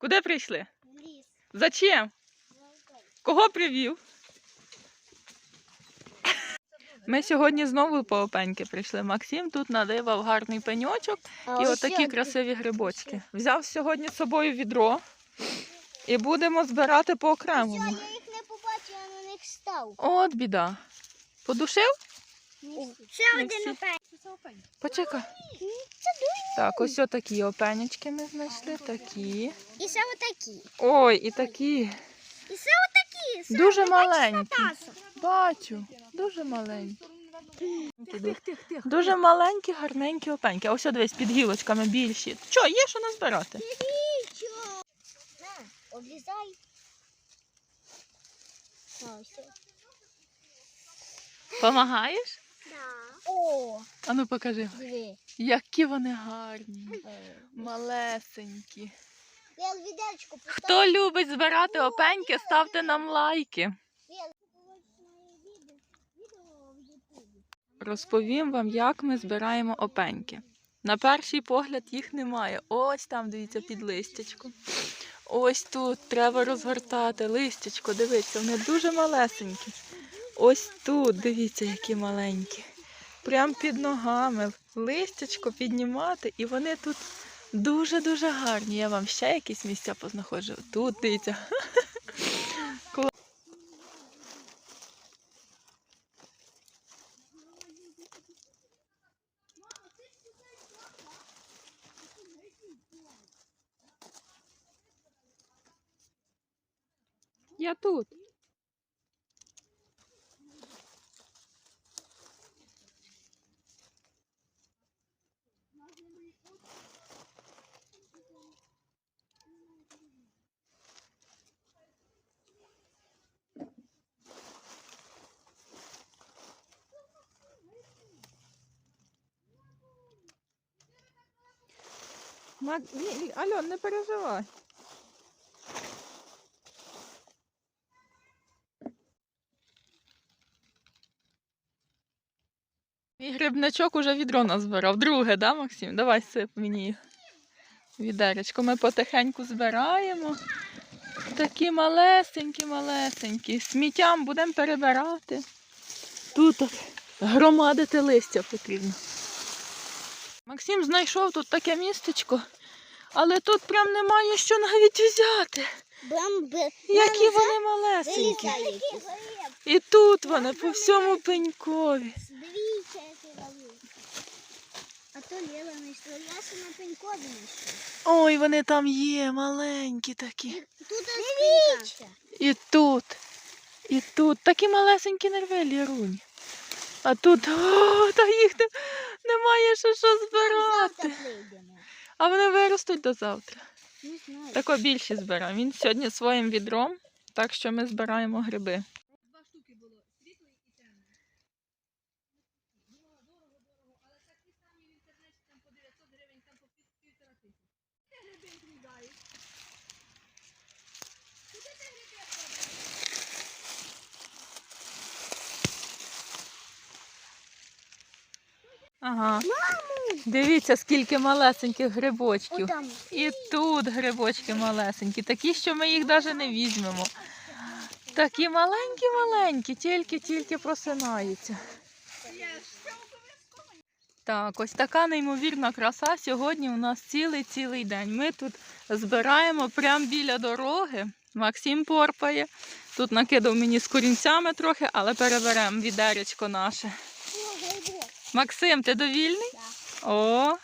Куди прийшли? В ліс. Зачем? Кого привів? Ми сьогодні знову по опеньки прийшли. Максим тут надивав гарний пеньочок і отакі красиві грибочки. Взяв сьогодні з собою відро і будемо збирати по окремому. я їх не побачила, я на них став. От біда. Подушив? Ще один опень. Почекай. Це дуже. Так, ось такі опенечки ми знайшли. Такі. І ще отакі. Ой, і такі. І ще отакі. Ще Дуже маленькі. Бачу, дуже маленькі. Дуже маленькі, гарненькі опеньки. А ось о, дивись, під гілочками більші. Що, є що назбирати? На, обрізай. Ось. Помагаєш? О, А ну покажи. диви. Які вони гарні, малесенькі. Хто любить збирати опеньки, ставте нам лайки. Розповім вам, як ми збираємо опеньки. На перший погляд їх немає. Ось там, дивіться, під листячком. Ось тут треба розгортати листячко, дивіться, вони дуже малесенькі. Ось тут, дивіться, які маленькі. Прям під ногами. Листячко піднімати, і вони тут дуже-дуже гарні. Я вам ще якісь місця познаходжу. Тут дивіться. Я тут. Мак... Не переживай. Мій грибничок уже відро назбирав. Друге, да, Максим? Давай сип мені відеречко. Ми потихеньку збираємо. Такі малесенькі, малесенькі. Сміттям будемо перебирати. Тут громадити листя потрібно. Максим знайшов тут таке містечко, але тут прям немає що навіть взяти. Які вони малесенькі. І тут вони по всьому пенькові. Дивіться, які дали. А то Ліла знайшла. Я ще на пенькові знайшла. Ой, вони там є, маленькі такі. Тут Дивіться. І тут, і тут. Такі малесенькі нерви, Лірунь. А тут, о, та їх не, немає ще що збирати. А вони виростуть до завтра. Тако більше збираємо. Він сьогодні своїм відром, так що ми збираємо гриби. Два штуки було, світлий і. Було дорого, дорого, але такі самі в інтернеті там по 900 гривень, там по півтора тисячі. Гриби відрізають? Куди ти гриби складаєш? Ага. Дивіться, скільки малесеньких грибочків. І тут грибочки малесенькі, такі, що ми їх навіть не візьмемо. Такі маленькі-маленькі, тільки-тільки просинаються. Так, ось така неймовірна краса сьогодні у нас цілий-цілий день. Ми тут збираємо прямо біля дороги. Максим порпає. Тут накидав мені з корінцями трохи, але переберемо відеречко наше. Максим, ти довільний? Да. О,